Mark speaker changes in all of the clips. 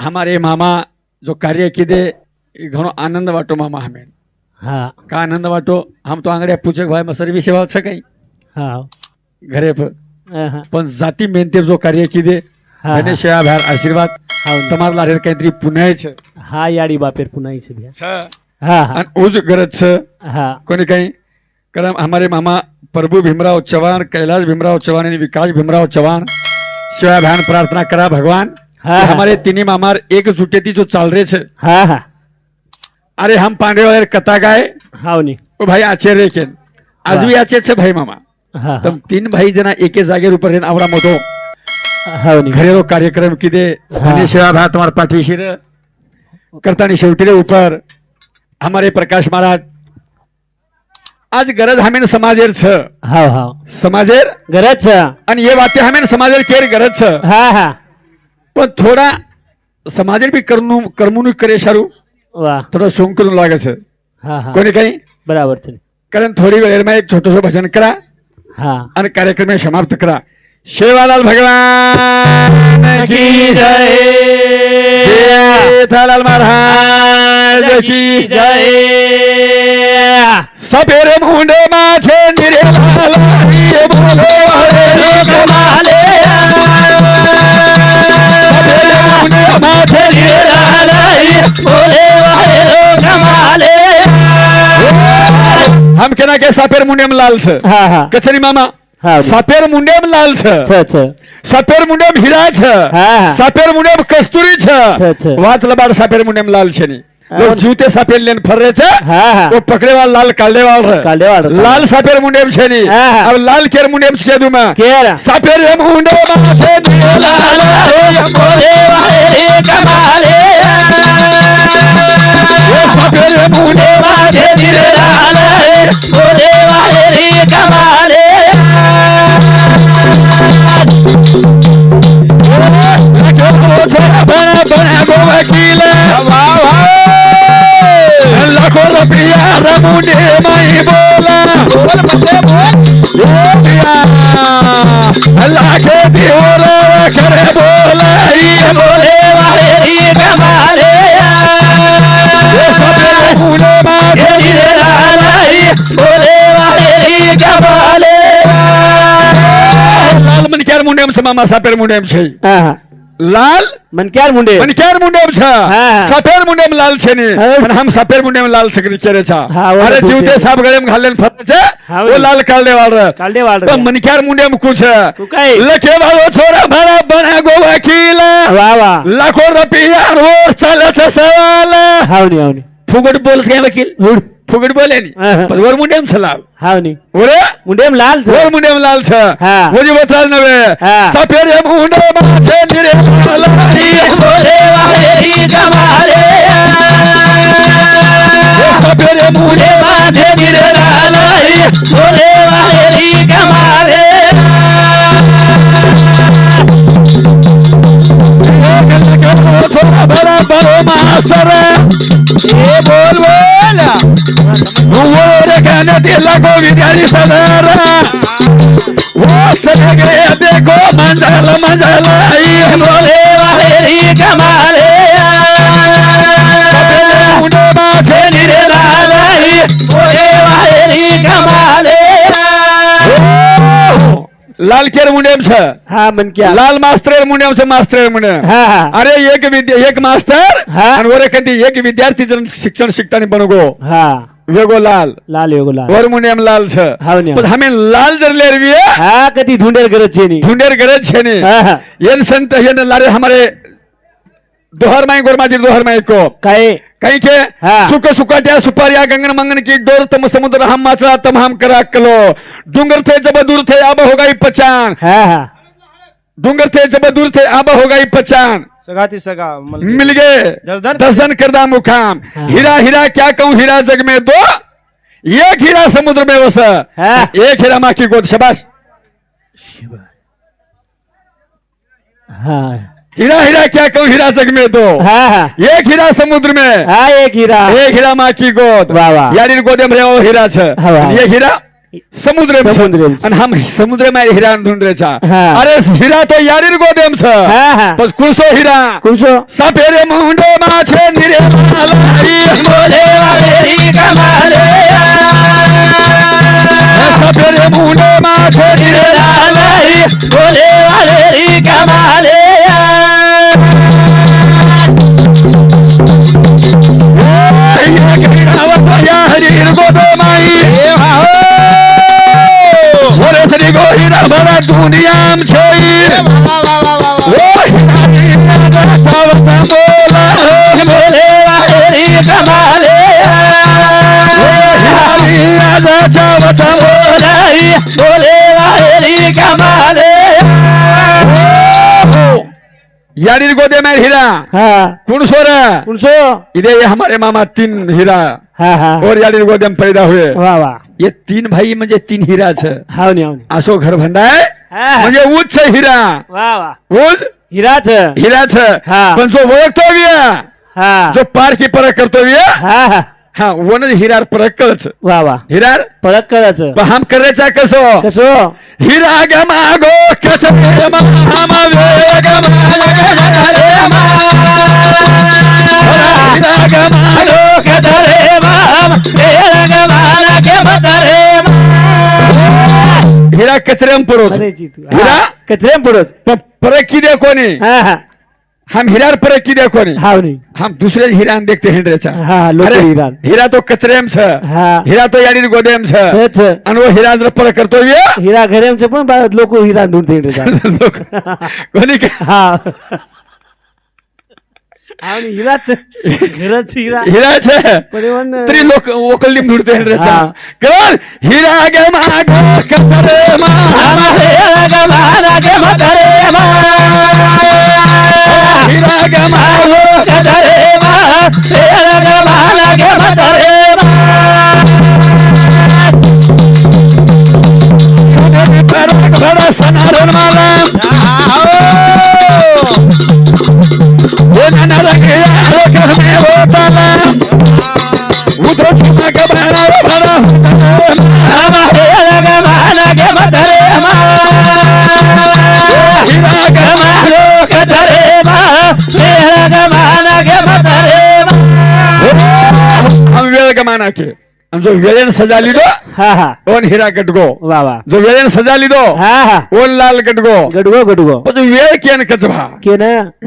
Speaker 1: અમારે મામા જો કાર્ય કીધે એ ઘણો આનંદ વાટો મામા હમે
Speaker 2: હા
Speaker 1: કા આનંદ વાટો આમ તો આંગળે પૂછે કે ભાઈ માં સર્વિસ સેવા છે કઈ
Speaker 2: હા
Speaker 1: ઘરે પર
Speaker 2: હા
Speaker 1: પણ જાતિ મહેનતે જો કાર્ય કીધે
Speaker 2: હા.
Speaker 1: અને સેવા ભાર આશીર્વાદ
Speaker 2: હા
Speaker 1: તમારા લારે કંઈતરી પુનાય છે
Speaker 2: હા યાડી બાપેર પુનાઈ છે ભ્યા
Speaker 1: છે
Speaker 2: હા હા
Speaker 1: અને ઉજ ગરજ છે
Speaker 2: હા
Speaker 1: કોને કઈ કરમ हमारे मामा प्रभु भीमराव चौहान कैलाश भीमराव चौहान यानी विकास भीमराव चौहान शिवाय भयान प्रार्थना करा भगवान हमारे तीनी मामार एक जुटे थी जो चल रहे छे अरे हम पांडे वाले कथा गाए।
Speaker 2: हाव नी
Speaker 1: ओ भाई आश्चर्य के आज भी आचे छे भाई मामा।
Speaker 2: हाँ
Speaker 1: तम तीन भाई जना एके जागेर ऊपर रेन
Speaker 2: आवरा मोठो
Speaker 1: हाव नी कार्यक्रम
Speaker 2: किदे।
Speaker 1: आणि सेवा भात तुम्हार पाठीशी करता करतानी शेवटी रे ऊपर हमारे प्रकाश महाराज। आज गरज हमेन समाजेर छ।
Speaker 2: हाव हाव
Speaker 1: समाजेर?
Speaker 2: गरज छ।
Speaker 1: आणि ये वाते हमेन समाजेर केर गरज छ?
Speaker 2: हा हा।
Speaker 1: પણ થોડા સમાજે બી કર્મનું કર્મનું કરે સારું.
Speaker 2: વાહ.
Speaker 1: થોડો શોંકનું લાગે છે.
Speaker 2: હા હા.
Speaker 1: કોને કઈ?
Speaker 2: બરાબર છે.
Speaker 1: કારણ થોડી વેળમાં એક છોટો છો ભજન કરા
Speaker 2: હા.
Speaker 1: અને કાર્યક્રમ સમાપ્ત કરા. શેવાલાલ ભગવાન કી જય. જેઠાલાલ મહારાજ કી જય. સફેર મુંડે માં છે નિરેલાલ હરિ બોલો हम कहना के साफेर मुंडेम लाल से हाँ
Speaker 2: हाँ। कचरी
Speaker 1: मामा? हाँ साफेर मुंडेम
Speaker 2: लाल
Speaker 1: छ। सफेर मुंडेम
Speaker 2: हीरा
Speaker 1: छ।
Speaker 2: सफेर
Speaker 1: मुंडेम कस्तूरी छ। वात लबाड़ सफेर मुंडेम
Speaker 2: लाल
Speaker 1: छनी लोग जूते सफेद लेन फर
Speaker 2: रहे थे
Speaker 1: वो पकड़े वाल लाल काले वाल
Speaker 2: काले वाल
Speaker 1: लाल सफेद मुंडेम
Speaker 2: छेनी
Speaker 1: अब लाल केर मुंडेम के दूमा? केर? सफेद हम मुंडे माथे लाल बोले वाले कमाले सफेद मुंडे माथे लाल भोले वाले रे कमाले बड़ा बड़ा वो वकील लाखों रुपया रमुने मैं बोला बोल बसे बोल ये पिया अल्लाह के दिहोरे करे बोला ये बोले वाले ये कमाले ये सब रमुने
Speaker 2: मैं లాల్
Speaker 1: మణికార్
Speaker 2: ముండే అంశం
Speaker 1: అమ్మ సపేర్ ముండే
Speaker 2: అంశం
Speaker 1: लाल मनक्यार मुंडे. मनक्यार मुंडे
Speaker 2: छ
Speaker 1: सफेद मुंडे में लाल छे पण हम सफेद
Speaker 2: मुंडे में
Speaker 1: लाल
Speaker 2: सगरी
Speaker 1: चेरे
Speaker 2: छ हरे
Speaker 1: जीवते साहब गले में घालन
Speaker 2: फत
Speaker 1: छे
Speaker 2: वो
Speaker 1: लाल कालडे
Speaker 2: वाल कालडे
Speaker 1: वाल तो मनक्यार मुंडे में कुछ.
Speaker 2: लखे वालो छोरा भरा
Speaker 1: बना गो वकील वाह
Speaker 2: लाखों
Speaker 1: लाखो रुपया रोज
Speaker 2: चले सवाल
Speaker 1: हाउनी हाउनी फुगट बोल से
Speaker 2: वकील. फुगट
Speaker 1: बोले
Speaker 2: नहीं पर वर
Speaker 1: मुंडेम छ लाल हां
Speaker 2: नहीं
Speaker 1: बोले मुंडेम लाल
Speaker 2: छ
Speaker 1: वर मुंडेम लाल छ हां मुझे बता नवे सफेद मुंडे माथे निरे लाई बोले वाले जमारे सफेद मुंडे माथे निरे लाई बोले वाले कमारे बरोबर मासर हे बोल बोल. वर गाण्यातील गोविदारी सदर. हो सगळे देखो मंडल मंडल लालखेर मुंडेमचं हा क्या लाल मास्तर मुंडेमचं मास्तर मुंडे
Speaker 2: हा हा.
Speaker 1: अरे एक विद्या एक मास्टर
Speaker 2: हा.
Speaker 1: आणि वर एखादी एक विद्यार्थी जण शिक्षण शिकताना बनगो.
Speaker 2: हा.
Speaker 1: वेगो लाल.
Speaker 2: लाल योग लाल.
Speaker 1: वर मुंडेम लाल छ.
Speaker 2: हाव न्या.
Speaker 1: पण हमें लाल जर लेरवी
Speaker 2: हा कधी धुंडेल गरज छे नी.
Speaker 1: झुंडेर गरज छे ने.
Speaker 2: हा हा.
Speaker 1: येन संत येन लारे हमारे दोहर माई गोरमाजी दोहर माई को.
Speaker 2: काय?
Speaker 1: काही के सुख सुखाट्या सुपार्या गंगन मंगण की डोर तम समुद्र हम माचला तम हम करा कलो डुंगर थे जब दूर थे अब हो गई पहचान डुंगर थे जब दूर थे अब हो गई पहचान
Speaker 3: सगा थी सगा मिल
Speaker 1: गए दसदन करदा
Speaker 2: मुखाम
Speaker 1: हीरा हीरा क्या कहूँ हीरा जग में दो एक हीरा समुद्र में
Speaker 2: वस
Speaker 1: एक हीरा माँ गोद शबाश
Speaker 2: हाँ
Speaker 1: हिरा हीरा क्या कहूँ हिरा जग में
Speaker 2: तो हाँ
Speaker 1: एक हीरा समुद्र में।
Speaker 2: हाँ एक हीरा।
Speaker 1: एक हीरा माँ की गोद। यानी गोदे में रहो हीरा छ। ये हीरा समुद्र
Speaker 2: में
Speaker 1: समुद्र में हम समुद्र में हीरा ढूंढ
Speaker 2: रहे छा।
Speaker 1: अरे हीरा तो यारी गोदे
Speaker 2: में छ।
Speaker 1: बस कुर्सो हीरा।
Speaker 2: कुर्सो
Speaker 1: सफेरे मुंडे माछे निरे मालाई मोले वाले कमाले सफेरे मुंडे माछे निरे मालाई मोले वाले कमाले कमाले यारीर गोदे में हीरा।
Speaker 2: हा।
Speaker 1: कौन सो रहा
Speaker 2: कुणसो?
Speaker 1: इधर ये हमारे मामा तीन हीरा।
Speaker 2: हा हा।
Speaker 1: और यारीर गोदे में पैदा हुए।
Speaker 2: वा वा।
Speaker 1: ये तीन भाई म्हणजे तीन हिराच
Speaker 2: हावनी हावनी।
Speaker 1: असो घर भंडाय।
Speaker 2: हा, हा.
Speaker 1: म्हणजे उच हिरा.
Speaker 2: वा वा.
Speaker 1: उच
Speaker 2: हिराच.
Speaker 1: हिराच.
Speaker 2: हा.
Speaker 1: पण जो ओळखतोय
Speaker 2: हा.
Speaker 1: जो पार की परक करतोय
Speaker 2: हा
Speaker 1: वन हिरार परक कळच.
Speaker 2: वा वा.
Speaker 1: हिरार?
Speaker 2: पळत करायचं
Speaker 1: पण हम करायचा कसो?
Speaker 2: कसो?
Speaker 1: हिरा ग मागो कस हिरा ग मागो कस हिरा कचऱ्याम परोच
Speaker 2: म्हणायची तू
Speaker 1: हिरा?
Speaker 2: कचरे पडत
Speaker 1: पण परक की दे कोणी?
Speaker 2: हा हा.
Speaker 1: हम हिरार परक की दे कोणी
Speaker 2: हावनी
Speaker 1: हम दुसरे हिरान देखते हिंड्रेचा
Speaker 2: हा लोक
Speaker 1: अरे,
Speaker 2: हिरान.
Speaker 1: हिरा तो कचरेम छ.
Speaker 2: हा.
Speaker 1: हिरा तो याडीर गोदेम छ.
Speaker 2: तेच
Speaker 1: आणि वो हिरा जर परक करतोय
Speaker 2: हिरा घरेमचे पण लोक हिरा ढूंढते
Speaker 1: लोक. कोणी काय
Speaker 2: हा. आणि हिराच घरच हिरा
Speaker 1: हिराच
Speaker 2: परिवहन
Speaker 1: तरी लोक वकल हिंड्रेचा
Speaker 2: हा.
Speaker 1: कर हिरा गे माग कचरे मामा हिरा गे माग माला घर में होता उधर छुपा के बहरा भरा हीरा के मारो के धरे हम वेळ गमाना के आणि जो वेळेन सजा लिदो
Speaker 2: हा हा.
Speaker 1: ओन हिरा गटगो.
Speaker 2: वा वा.
Speaker 1: जो वेळेन सजा लिदो
Speaker 2: हा हा.
Speaker 1: ओन लाल गटगो.
Speaker 2: गडगो गडगो
Speaker 1: जो वेळ केन कचभा
Speaker 2: केन?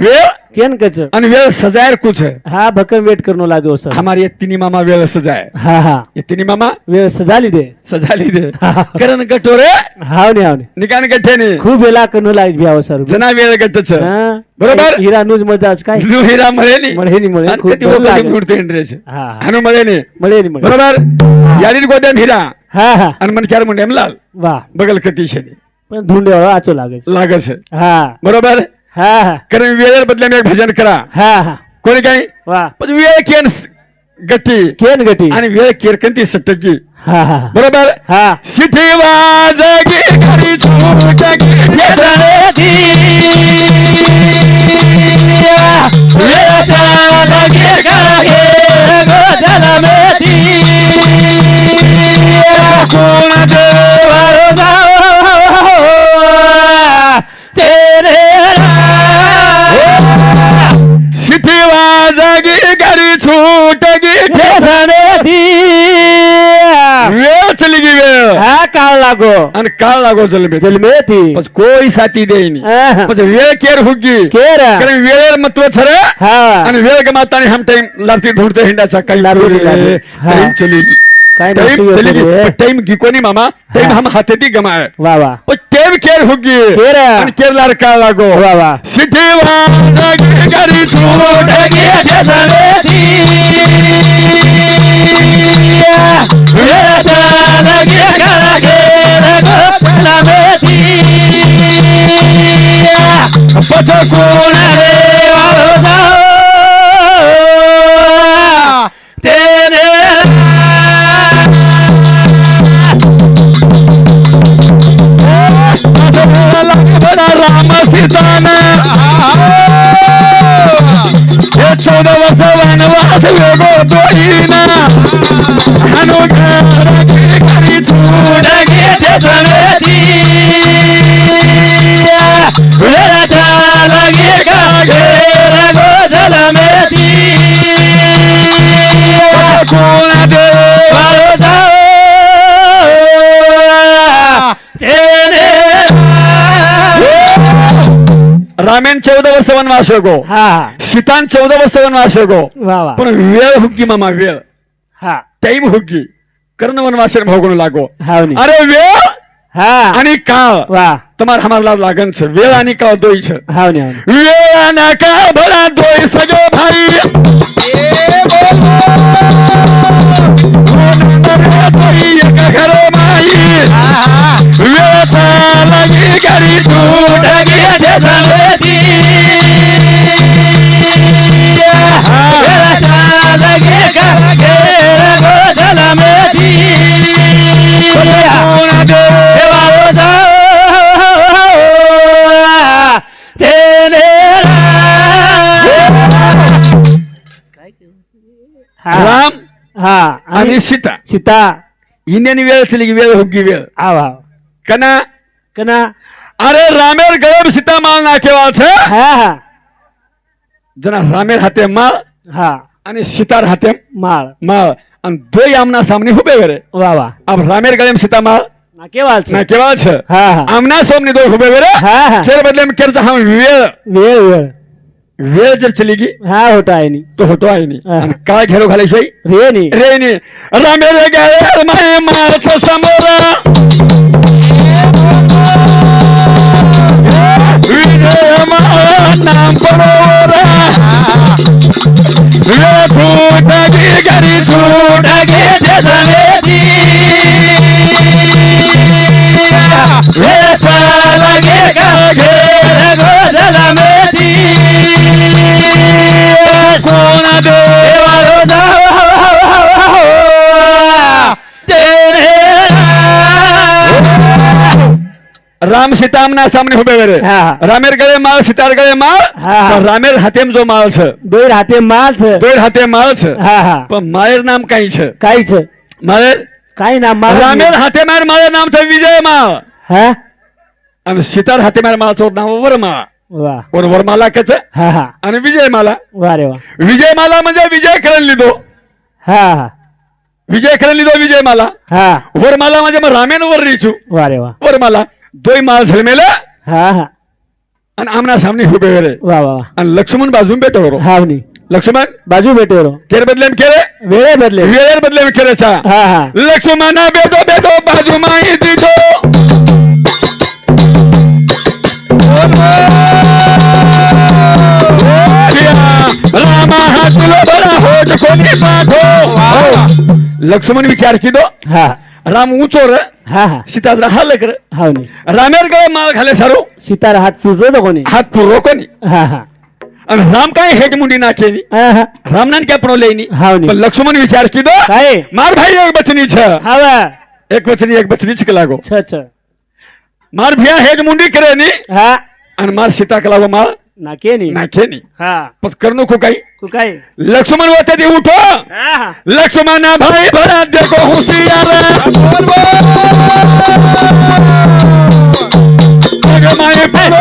Speaker 1: वेळ
Speaker 2: केन कच
Speaker 1: आणि वेळ सजायर कुछ है?
Speaker 2: हा भक्कम वेट करणं लागो सर
Speaker 1: हमारे ये तिनी मामा वेळ सजाय.
Speaker 2: हा हा.
Speaker 1: ये तिनी मामा?
Speaker 2: वेळ सजाली दे.
Speaker 1: सजा लिदे करण गटोरे
Speaker 2: हावनी हावनी
Speaker 1: निकान गठ्ठेने
Speaker 2: खूप वेळा करणं लाग बियाव सर
Speaker 1: जना वेळ गटच.
Speaker 2: हा.
Speaker 1: बरोबर?
Speaker 2: हिरा न्यूजमध्ये आज काय?
Speaker 1: नु हिरा मळेनी.
Speaker 2: मळेनी, मळेनी.
Speaker 1: आणि
Speaker 2: खूप
Speaker 1: कधी
Speaker 2: बरं
Speaker 1: वकली
Speaker 2: लागेल.
Speaker 1: मुडते इंद्रेश.
Speaker 2: हा हा.
Speaker 1: हनु मळेनी.
Speaker 2: मळे मळे
Speaker 1: बरोबर? याडीन गोद्याम हिरा.
Speaker 2: हा हा.
Speaker 1: आणि मन चार मुंडेम लाल.
Speaker 2: वा.
Speaker 1: बगल कती शेनी
Speaker 2: पण धुंड्यावर आचो लागायचं.
Speaker 1: लागस है
Speaker 2: हा.
Speaker 1: बरोबर?
Speaker 2: हा हा.
Speaker 1: कारण मी एक भजन करा.
Speaker 2: हा हा.
Speaker 1: कोणी काही
Speaker 2: वा.
Speaker 1: पण वेळ केन गती.
Speaker 2: केन गटी
Speaker 1: आणि वेळ केरकंती सटकी.
Speaker 2: हा हा.
Speaker 1: बरोबर?
Speaker 2: हा.
Speaker 1: सिटी वाजगी घरी लगे. कोण
Speaker 2: ठेसणे
Speaker 1: वेळ चली गी वेळ.
Speaker 2: हा काळ लागो.
Speaker 1: आणि काळ लागो चलबे
Speaker 2: जलमे ती
Speaker 1: पण कोई साथी देईनी.
Speaker 2: हा.
Speaker 1: पण वेळ केर हुग्गी.
Speaker 2: केर.
Speaker 1: कारण वेळेर महत्त्व सर.
Speaker 2: हा.
Speaker 1: आणि वेळ गमाता हम टाइम लारती ढूंढते हिंडाचा काही
Speaker 2: लारती लारती. हा.
Speaker 1: टाइम चली.
Speaker 2: काय
Speaker 1: टाइम
Speaker 2: नसतो
Speaker 1: चली
Speaker 2: येतो रे.
Speaker 1: टाइम गिकोनी मामा टाइम
Speaker 2: हा.
Speaker 1: हम हातेती गमाय
Speaker 2: वा वा
Speaker 1: पण टेम केर हुग्गी
Speaker 2: केर.
Speaker 1: आणि केर लार काळ लागो
Speaker 2: वा वा
Speaker 1: सिटी वाजगी घरी छूटगी ठेसणेती. वेळाच्या लगे गागे गोजलमेती. पथ कोण रे वाळो जाओ राम सीतान. हे चौदा वर्ष वनवास वेगो दोईना हनु रामेन चौदा वर्ष वनवास
Speaker 2: हो.
Speaker 1: गो सीतान चौदा वर्ष वनवास हो गो
Speaker 2: वा
Speaker 1: पण वेळ हुकी मामा वेळ. टाइम हुकी कर्ण वनवास भोगण लागो. अरे वेळ आणि काळ.
Speaker 2: वा.
Speaker 1: तुम्हाला लागन छे वेळ आणि काळ दोई छे वेळ आणि काळ भला दोई
Speaker 2: सजो भाई वेळ लागी घरी
Speaker 1: तू
Speaker 2: ढगी
Speaker 1: सीता
Speaker 2: सीता
Speaker 1: वेळ असली की वेळ हुग्गी वेळ
Speaker 2: आव आव
Speaker 1: कना
Speaker 2: कना
Speaker 1: अरे रामेर गरब सीता माल नाकेवाळ છે
Speaker 2: हा हा
Speaker 1: जना रामेर हाते माळ
Speaker 2: हा
Speaker 1: आणि सीतार हाते
Speaker 2: माळ
Speaker 1: माळ आणि दोय आमना सामने हुबे वेरे
Speaker 2: वा वा
Speaker 1: अब रामेर गळेम सीता माळ
Speaker 2: ना केवाल
Speaker 1: ना केवाळ છે
Speaker 2: हा हा
Speaker 1: आमना सामने दो हुबे वेरे
Speaker 2: हा हा
Speaker 1: केर बदले में केरचा हम वेळ
Speaker 2: वेळ वेळ
Speaker 1: वेळ जर चली गी
Speaker 2: हा होता आहे नी
Speaker 1: तो होतो आहे
Speaker 2: हा.
Speaker 1: आणि काय घेरो घालायशिवाय
Speaker 2: रे नी
Speaker 1: रे नी रामेर गळे माय मारच समोर. विजय माळ नाम परोरा वेळ फूट गी घरी सूट
Speaker 2: ढगे
Speaker 1: राम सीता आमना सामने उभे वेरे
Speaker 2: हा, हा.
Speaker 1: रामेर गळे माळ सीतार
Speaker 2: हा, हा.
Speaker 1: पण रामेर हातेम जो माळ छ.
Speaker 2: दोन हाते माल छ.
Speaker 1: दोर हाते माळ छ.
Speaker 2: हा हा.
Speaker 1: पण माळेर नाम काही छ
Speaker 2: काही ना माल
Speaker 1: रामेर हाते मार माळेर नाम छ विजय माळ.
Speaker 2: हा?
Speaker 1: आणि सीतार हाते मार माळचं नाव वरमाळा
Speaker 2: वा.
Speaker 1: वर वरमाला कच?
Speaker 2: हा हा.
Speaker 1: आणि विजय माला
Speaker 2: वा रे वा.
Speaker 1: विजय माला म्हणजे विजय करण लिदो.
Speaker 2: हा हा.
Speaker 1: विजय करण लिदो विजय माला
Speaker 2: हा.
Speaker 1: वरमाला म्हणजे मग रामेन वर रिचू.
Speaker 2: वा रे वा.
Speaker 1: वरमाला दोय माळ झलमेला
Speaker 2: हा हा.
Speaker 1: आणि आमना सामने उभे वेरे
Speaker 2: वा वा वा.
Speaker 1: आणि लक्ष्मण बाजून भेटो
Speaker 2: हावनी.
Speaker 1: लक्ष्मण?
Speaker 2: बाजू भेटे रो
Speaker 1: केर बदले केरे
Speaker 2: वेळे बदले.
Speaker 1: वेळेर बदले केरेचा
Speaker 2: हा हा.
Speaker 1: लक्ष्मण बेदो बेदो बाजू माई दिदो रामा हा तुला बरा होत कोणी पाठो? लक्ष्मण विचार की दो?
Speaker 2: हा.
Speaker 1: राम ऊंचो र.
Speaker 2: हा हा.
Speaker 1: सीता जरा हाल कर
Speaker 2: हावनी
Speaker 1: रामेर गळे माळ घाले सारो.
Speaker 2: सीतार हात फिरतो कोणी?
Speaker 1: हात पुरो कोणी?
Speaker 2: हा हा.
Speaker 1: राम काय हेट मुंडी
Speaker 2: हा हा.
Speaker 1: रामनान क्या प्रोलेनी
Speaker 2: हावनी
Speaker 1: पण लक्ष्मण विचार की दो?
Speaker 2: काय?
Speaker 1: मार भाई एक बचनी छ.
Speaker 2: हावा.
Speaker 1: एक बचनी एक बचनी चिक लागो.
Speaker 2: छ छ.
Speaker 1: मार भिया हेज मुंडी करे नी
Speaker 2: हा.
Speaker 1: आणि मार सीता कलावो मार
Speaker 2: नाके नी
Speaker 1: नाखे नी
Speaker 2: हा.
Speaker 1: पस करणू को काही?
Speaker 2: तू काय
Speaker 1: लक्ष्मण होते ती उठो.
Speaker 2: हा
Speaker 1: लक्ष्मण भाई भरा देखो होशियार. अग माय पुरो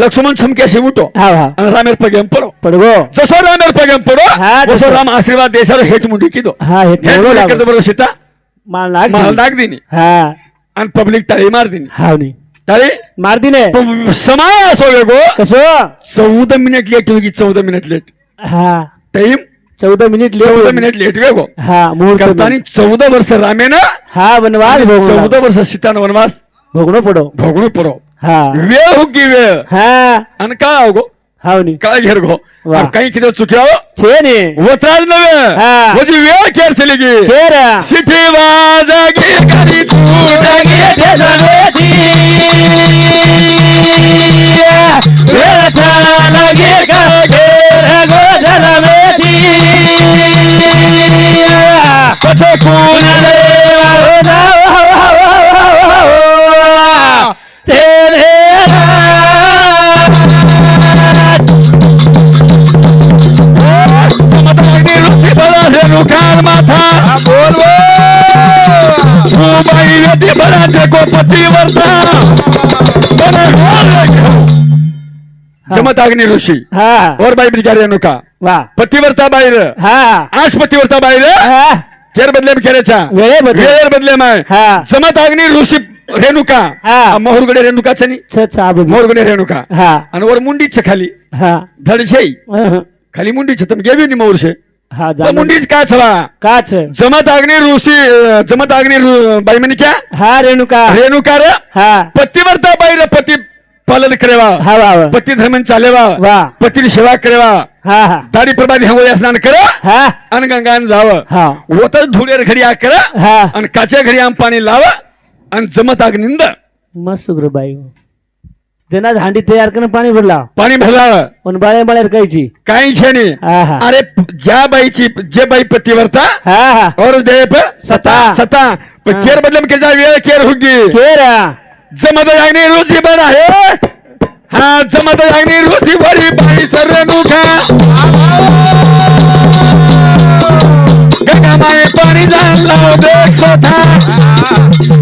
Speaker 1: लक्ष्मण छमक्याशी उठो
Speaker 2: हा हा
Speaker 1: आणि रामेर पगेम पडो
Speaker 2: पडगो
Speaker 1: जसो रामेर पगेम पडो
Speaker 2: हा,
Speaker 1: जसो. राम आशीर्वाद देशावर हेट मुंडी किदो
Speaker 2: हा हे
Speaker 1: बरोबर सीता
Speaker 2: माल नाग
Speaker 1: दिनी
Speaker 2: हा
Speaker 1: आणि पब्लिक टाळी मार दिनी
Speaker 2: हावनी
Speaker 1: टाळी
Speaker 2: मार दिने
Speaker 1: समय असो वेगो
Speaker 2: कसो
Speaker 1: चौदा मिनिट लेट होगी चौदा मिनिट लेट
Speaker 2: हा
Speaker 1: टाइम
Speaker 2: चौदा मिनिट
Speaker 1: चौदा
Speaker 2: लेट
Speaker 1: मिनिट लेट वेगो
Speaker 2: हा मुहूर्त
Speaker 1: करतानी चौदा वर्ष रामेन
Speaker 2: हा वनवास
Speaker 1: चौदा वर्ष सीतान वनवास
Speaker 2: भोगणो पडो
Speaker 1: भोगणू पडो
Speaker 2: हा
Speaker 1: वेळ हुगी वेळ?
Speaker 2: हा.
Speaker 1: आणि काय अवगो
Speaker 2: हावनी
Speaker 1: काय घेर गो? काही किती चुक्या
Speaker 2: छे ने.
Speaker 1: वत्राज नव्हे.
Speaker 2: हा.
Speaker 1: म्हणजे वेळ खेळ चली गी
Speaker 2: खेर.
Speaker 1: सिटी वाजागी गाडी छूटागी कथे कोण समताग्नी पतीवरता जमताग्नी ऋषी.
Speaker 2: हा.
Speaker 1: और बाई बिचार रेणुका
Speaker 2: वा.
Speaker 1: पतिवर्ता बाहेर.
Speaker 2: हा.
Speaker 1: आज पतिवर्ता बाहेर.
Speaker 2: हा.
Speaker 1: केर बदले केऱ्याच्या
Speaker 2: वेळे बदले.
Speaker 1: वेळेर बदले माय
Speaker 2: हा.
Speaker 1: जमत अग्नी ऋषी रेणुका
Speaker 2: हा.
Speaker 1: मोहरगडे रेणुकाच नाही
Speaker 2: छ चा बघ
Speaker 1: मोहरगडे रेणुका
Speaker 2: हा.
Speaker 1: आणि वर मुंडीच खाली.
Speaker 2: हा. अहं.
Speaker 1: खाली मुंडीच. तर गेवी नि मोरशे
Speaker 2: हा
Speaker 1: तर
Speaker 2: जा
Speaker 1: मुंडीच काय छवा
Speaker 2: काच.
Speaker 1: जमत अग्नी ऋषी अं, जमत अग्नी ऋ- बाई म्हणे क्या?
Speaker 2: हा रेणुका.
Speaker 1: रेणुका रे?
Speaker 2: हा.
Speaker 1: पतिवर्ता बाई पती पालन करेवा.
Speaker 2: हा वा वा.
Speaker 1: पती धर्म चालेवा.
Speaker 2: वा.
Speaker 1: पती सेवा करेवा.
Speaker 2: हा हा.
Speaker 1: दाढी प्रभात हेंगोळी स्नान करा.
Speaker 2: हा.
Speaker 1: आणि गंगान जावं.
Speaker 2: हा.
Speaker 1: ओतच धुळेर घडी आ करा.
Speaker 2: हा.
Speaker 1: आणि काच्या घरी आम पाणी लावा. आणि जमत आग निंद
Speaker 2: मस्त सुग्र जना हांडी तयार करून पाणी भरला.
Speaker 1: पाणी भरला.
Speaker 2: पण बाळे बाळे कायची
Speaker 1: काही छेनी
Speaker 2: हा हा
Speaker 1: अरे ज्या बाईची जे बाई पतीवरता
Speaker 2: हा हा.
Speaker 1: और दे
Speaker 2: सता.
Speaker 1: सता. पण केर बदले में केजा वेळ केर होगी.
Speaker 2: केरा
Speaker 1: जमत आगनी रुसी बर आहे. हा जमत आगनी रुसी बरी बाई सर्व मुखा गंगा माये पाणी जाणला देख स्वतः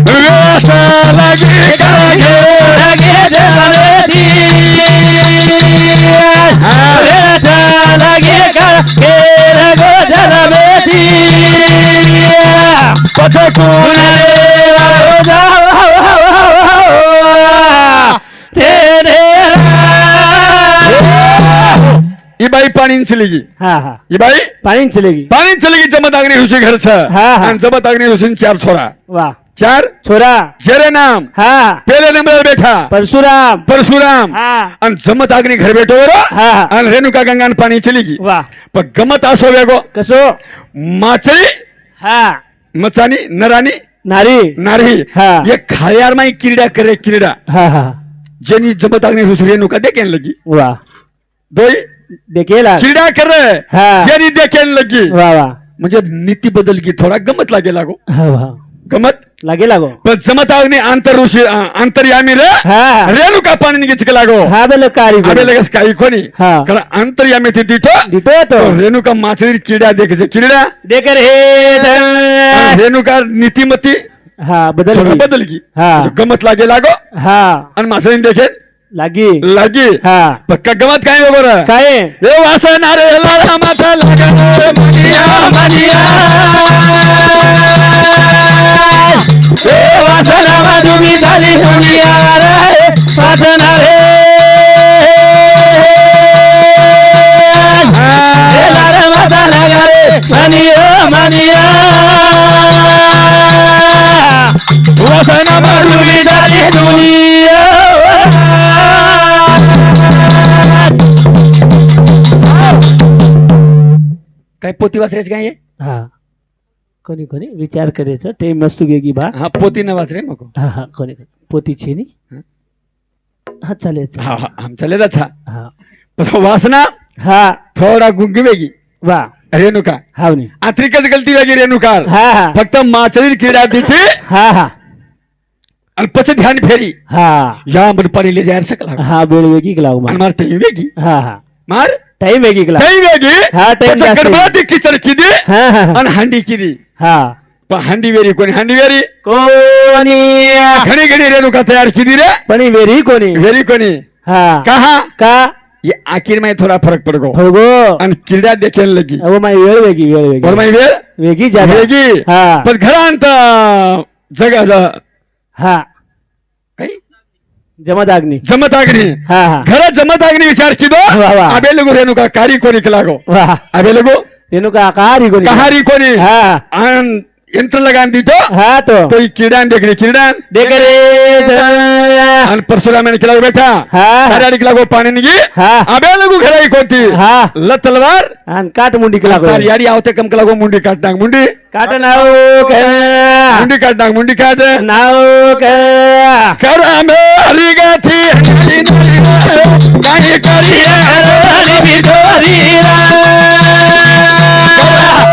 Speaker 1: व्यवस्था लागी करागे पथकून ही पाणी चलेगी
Speaker 2: हा हा.
Speaker 1: ही बाई?
Speaker 2: पाणी चलेगी
Speaker 1: पाणी चलेगी जमत आगनी ऋषी घरच.
Speaker 2: हा, हा.
Speaker 1: आणि जमत आगनी ऋषी चार छोरा.
Speaker 2: वा.
Speaker 1: चार?
Speaker 2: छोरा.
Speaker 1: जेरे नाम.
Speaker 2: हा.
Speaker 1: पहले नंबर बैठा.
Speaker 2: परशुराम.
Speaker 1: परशुराम.
Speaker 2: हा.
Speaker 1: आणि जमत आगनी घर भेटो बरो
Speaker 2: हा.
Speaker 1: आणि रेणुका गंगान पाणी चलेगी
Speaker 2: वा.
Speaker 1: पण गमत असो वेगो.
Speaker 2: कसो?
Speaker 1: माचळी
Speaker 2: हा.
Speaker 1: मचानी नरानी
Speaker 2: नारी.
Speaker 1: नारी
Speaker 2: हा.
Speaker 1: ये खायार माई क्रीडा करे क्रीडा.
Speaker 2: हा हा.
Speaker 1: जेनी जमत आगनी ऋषी रेणुका देखेन लगी.
Speaker 2: वा.
Speaker 1: दोई
Speaker 2: देखेला
Speaker 1: क्रीडा करे
Speaker 2: हा.
Speaker 1: जेनी देखेन लगी.
Speaker 2: वा वा.
Speaker 1: म्हणजे नीती बदल की थोडा गमत लागे लागो.
Speaker 2: हा वा.
Speaker 1: गमत?
Speaker 2: लागे लागो.
Speaker 1: पण जमत आगनी आंतर ऋषी आंतर्यामी रे
Speaker 2: हा.
Speaker 1: रेणुका पाणी निघिच लागो.
Speaker 2: हा बेल कारी
Speaker 1: अबे लगेच काही कोणी.
Speaker 2: हा.
Speaker 1: कारण अंतर्यामी ते तिथं
Speaker 2: दितो तो
Speaker 1: रेणुका माछली किड्या देखायचे किड्या
Speaker 2: देकर हे
Speaker 1: रेणुका नीतिमती.
Speaker 2: हा बदल
Speaker 1: थोडं
Speaker 2: की.
Speaker 1: बदल की
Speaker 2: हा.
Speaker 1: गमत लागे लागो.
Speaker 2: हा.
Speaker 1: आणि मासळी देखेल
Speaker 2: लागी.
Speaker 1: लागी.
Speaker 2: हा.
Speaker 1: पक्का गमत काय बरोबर
Speaker 2: काय
Speaker 1: ए वासनारे लाडा माथा लागा मनिया मनिया.
Speaker 2: ए वासना माधुमी झाली सोनिया रे वासना रे ए लाडा माता लागा रे मनिया मनिया.
Speaker 1: वासना
Speaker 2: झाली दुनिया
Speaker 1: पोती वाचरेच काय हे?
Speaker 2: हा. कोणी कोणी? विचार करायचं. ते मस्त गेगी बा.
Speaker 1: हा पोती न वाचरे मग
Speaker 2: हा हा कोणी कोणी? पोती छेनी हा. चालेल चालेल.
Speaker 1: हा हा आमच्या लेदाच हा
Speaker 2: हा.
Speaker 1: पण वासना
Speaker 2: हा.
Speaker 1: थोडा गुंगी वेगी
Speaker 2: वा.
Speaker 1: रेणुका.
Speaker 2: हाव नी.
Speaker 1: आत्रिकच गलती वेगी रेणुका.
Speaker 2: हा हा.
Speaker 1: फक्त माचळी किड्या देते
Speaker 2: हा हा.
Speaker 1: पछ ध्यान फेरी.
Speaker 2: हा.
Speaker 1: या बर परीले जायला सकला
Speaker 2: हा बेळ वेगी लावू
Speaker 1: आणि वेगी
Speaker 2: हा हा.
Speaker 1: मार.
Speaker 2: टाइम वेगी
Speaker 1: वेगी
Speaker 2: हा, time
Speaker 1: त्याचं
Speaker 2: जास्त
Speaker 1: गडबड किचन किदी
Speaker 2: हा हा हा.
Speaker 1: आणि हांडी किदी
Speaker 2: हा.
Speaker 1: पण हांडी वेरी कोणी? हांडी वेरी?
Speaker 2: कोणी?
Speaker 1: घडी घडी रेणुका तयार किदी रे.
Speaker 2: पण वेरी कोणी?
Speaker 1: वेरी कोणी?
Speaker 2: हा.
Speaker 1: कहा?
Speaker 2: का?
Speaker 1: ये आखिर में थोड़ा फरक पड़ गो
Speaker 2: फळगो
Speaker 1: आणि किड्या देखेल लगी.
Speaker 2: अहो माय वेळ वेगी वेळ
Speaker 1: और
Speaker 2: वेगी
Speaker 1: माई वेळ?
Speaker 2: वेगी जागा.
Speaker 1: वेगी
Speaker 2: हा.
Speaker 1: पण घरांत जगा
Speaker 2: हा. जमत अग्नी
Speaker 1: जमत आगनी
Speaker 2: हा हा.
Speaker 1: घरात जमत आगनी विचार की दो
Speaker 2: वा, वा.
Speaker 1: अबे लगो रेणुका कारी कोणी लागो?
Speaker 2: वा.
Speaker 1: अबे लगो.
Speaker 2: रेणुका कारी कोणी
Speaker 1: कहारी कोणी?
Speaker 2: हा.
Speaker 1: आणि यंत्र लगान दीतो
Speaker 3: हा तो.
Speaker 1: तो ही किरडान. देखणी किरडान
Speaker 3: देख रे
Speaker 1: आणि परशुरामाने केला बैठा
Speaker 3: हा.
Speaker 1: कार्याडिक लागो पाणी निघी.
Speaker 3: हा.
Speaker 1: आब्या लगू घराई कोणती?
Speaker 3: हा.
Speaker 1: ल तलवार
Speaker 3: आणि काट मुंडी केला
Speaker 1: तार याडी आवते कम लागो मुंडी काट टाक मुंडी.
Speaker 3: काट नाव का।
Speaker 1: मुंडी काट टाक मुंडी काट।
Speaker 3: नाव का।
Speaker 1: करा मे हरी गाथी काही करिया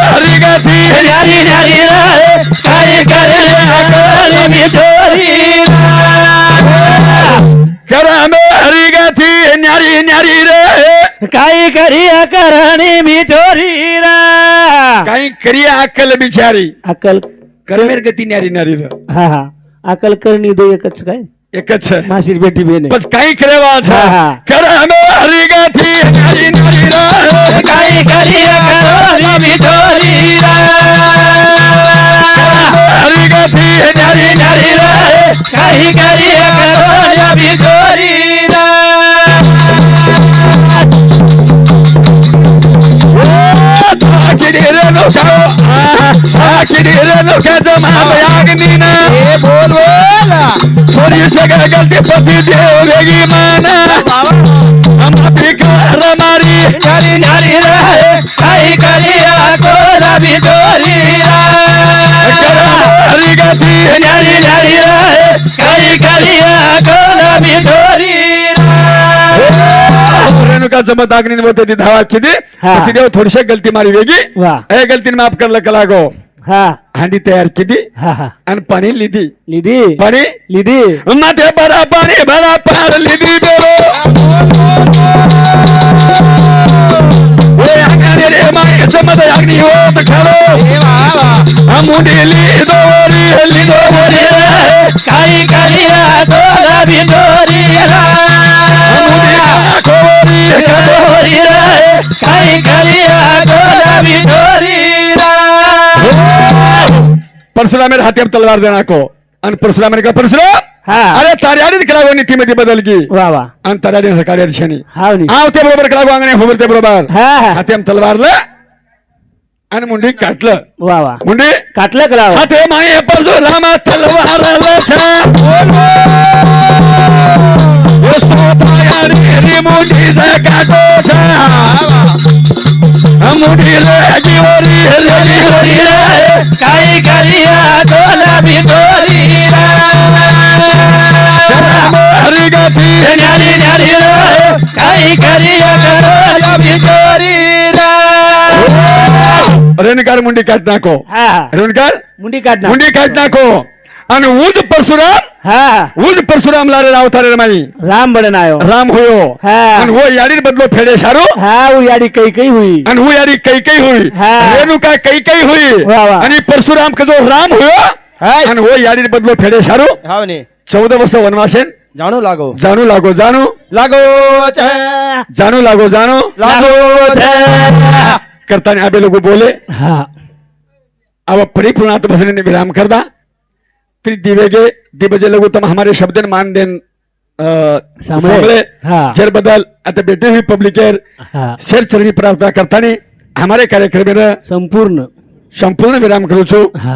Speaker 1: हरी गाथी करा मे हरी गाथी न्यारी न्यारी रे।
Speaker 3: काही करिया करणे मी चोरी रा।
Speaker 1: काही करिया अक्कल बिचारी
Speaker 3: अकल
Speaker 1: करमेर गती न्यारी न्यारी रे
Speaker 3: हा हा अकल करणी दो एकच काय
Speaker 1: एकच आहे.
Speaker 3: बेटी बेने
Speaker 1: बस काही करे वाचा
Speaker 3: हा, हा.
Speaker 1: करा हरी गाथी न्यारी न्यारी रे
Speaker 2: काही करिया करो मी चोरी
Speaker 1: हरी गाथी न्यारी न्यारी रे
Speaker 2: काही करो
Speaker 1: किडीरे लोकांनो आ किडीरे लोकांचं महायाग्नीना
Speaker 2: बोल बोल
Speaker 1: थोडी सगळं गलती पती देव वेगी माना आम्हा भिकार मारी
Speaker 2: नारी नारी रे काही करिया करो मी चोरी
Speaker 1: हरी गाथी
Speaker 2: नारी नारी रे काही करिया करो
Speaker 1: रेणुकाचं मत अग्नी होते ती धावा किती
Speaker 3: हा.
Speaker 1: देव थोडीशी गलती मारी वेगी
Speaker 3: वा
Speaker 1: हे गलतीने माफ करलं कला गो
Speaker 3: हा
Speaker 1: हांडी तयार केली
Speaker 3: हा हा
Speaker 1: आणि पाणी लिधी
Speaker 3: लिदी
Speaker 1: पाणी
Speaker 3: लिदी
Speaker 1: माथे भरा पाणी भरा पार लिधी ओय अंगाने रे होत खरो मुंडी लिदो वरी लिदो वरी
Speaker 2: काही करिया
Speaker 1: काको वरी
Speaker 2: काही करिया करो मी चोरी
Speaker 1: परशुरामेर हाती अब तलवार देना को. आणि परशुरामाने का परशुराम
Speaker 3: हा.
Speaker 1: अरे तार्याडीत करावं नीतीमध्ये बदल की.
Speaker 3: वा वा.
Speaker 1: आणि तार्याडी सकाळी
Speaker 3: हाव नी.
Speaker 1: ते बरोबर करावं अंगणे होबर ते बरोबर तलवारलं आणि मुंडी काटलं.
Speaker 3: वा वा.
Speaker 1: मुंडी?
Speaker 3: काटलं कला
Speaker 1: हाते माये परशुरामा तलवार मुंडी काटो मुंडी रेगी वरी रेगी वरी
Speaker 2: काही करिया
Speaker 1: हरी
Speaker 2: न्यारी न्यारी काही करिया करो मी
Speaker 1: रेणुकार मुंडी काट नाको
Speaker 3: हा हा
Speaker 1: रेणुकार
Speaker 3: मुंडी काढणार
Speaker 1: मुंडी काट नाको आणि उज परशुराम
Speaker 3: हा हा
Speaker 1: उज परशुराम लारे अवतारे माई
Speaker 3: राम बडन आयो
Speaker 1: राम होयो
Speaker 3: हा.
Speaker 1: आणि हो याडीर बदलो फेडे शारू
Speaker 3: हा वो याडी कई कई हुई
Speaker 1: आणि हो याडी कैकई हुई
Speaker 3: हा.
Speaker 1: रेणुका कैकई हुई
Speaker 3: वा, वा.
Speaker 1: आणि परशुराम का जो राम होयो. आणि हो याडीर बदलो फेडे शारू
Speaker 2: ने
Speaker 1: चौदा वर्ष वनवासेन
Speaker 2: जाणू लागो
Speaker 1: जाणू लागो जाणू
Speaker 2: लागो
Speaker 1: जाणू लागो करताना आबे लोग बोले
Speaker 3: हा
Speaker 1: अब परिपूर्णात बसने विराम करदा फिर दिवेगे दिवजे लगू तुम हमारे शब्दन मान देन.
Speaker 3: सांभळे. हा.
Speaker 1: जर बदल आता बेटे हुई पब्लिकेर
Speaker 3: हा
Speaker 1: शेर चरणी प्रार्थना करताना हमारे कार्यक्रम
Speaker 3: संपूर्ण
Speaker 1: संपूर्ण विराम करू छू
Speaker 3: हा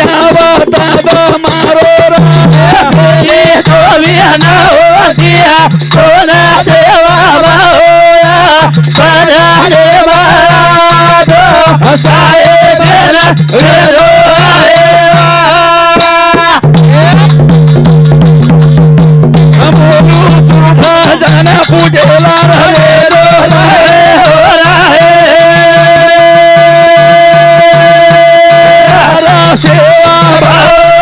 Speaker 1: जिया कोणा
Speaker 2: देवा भाऊया कोणा देवा तो
Speaker 1: साहेब रे सेवा